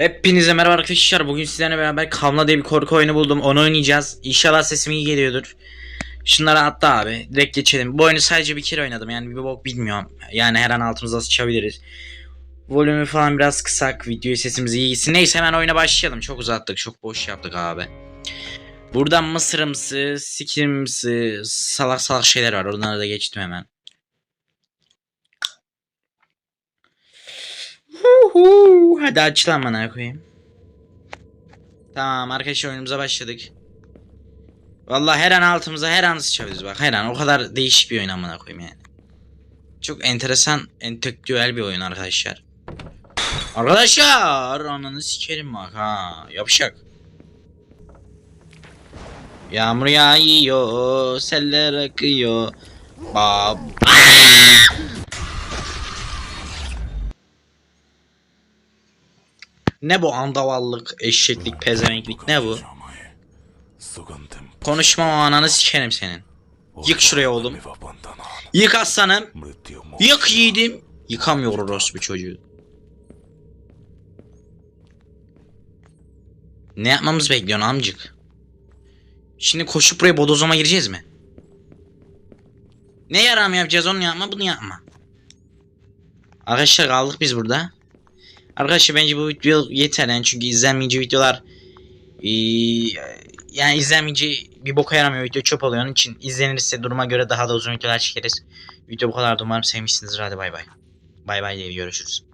Hepinize merhaba arkadaşlar. Bugün sizlerle beraber Kamla diye bir korku oyunu buldum. Onu oynayacağız. İnşallah sesim iyi geliyordur. Şunları atla abi. Direkt geçelim. Bu oyunu sadece bir kere oynadım. Yani bir bok bilmiyorum. Yani her an altımıza sıçabiliriz. Volümü falan biraz kısak. Videoyu sesimiz iyi gitsin. Neyse hemen oyuna başlayalım. Çok uzattık. Çok boş yaptık abi. Buradan mısırımsı, sikirimsi, salak salak şeyler var. Onları da geçtim hemen. Huhu, hadi aç lan bana koyayım. Tamam arkadaşlar oyunumuza başladık. Vallahi her an altımıza her an sıçabiliriz bak her an o kadar değişik bir oyun amına koyayım yani. Çok enteresan, entelektüel bir oyun arkadaşlar. Arkadaşlar ananı sikerim bak ha yapışak. Yağmur yağıyor, seller akıyor. Bab. Ne bu andavallık, eşeklik, pezevenklik ne bu? Konuşma o ananı sikerim senin. Yık şuraya oğlum. Yık aslanım. Yık yiğidim. Yıkamıyor orospu çocuğu. Ne yapmamız bekliyorsun amcık? Şimdi koşup buraya bodozoma gireceğiz mi? Ne yaram yapacağız onu yapma bunu yapma. Arkadaşlar kaldık biz burada. Arkadaşlar bence bu video yeter yani çünkü izlenmeyince videolar eee, yani izlenmeyince bir boka yaramıyor video çöp oluyor onun için izlenirse duruma göre daha da uzun videolar çekeriz. Video bu kadar umarım sevmişsinizdir hadi bay bay. Bay bay diye görüşürüz.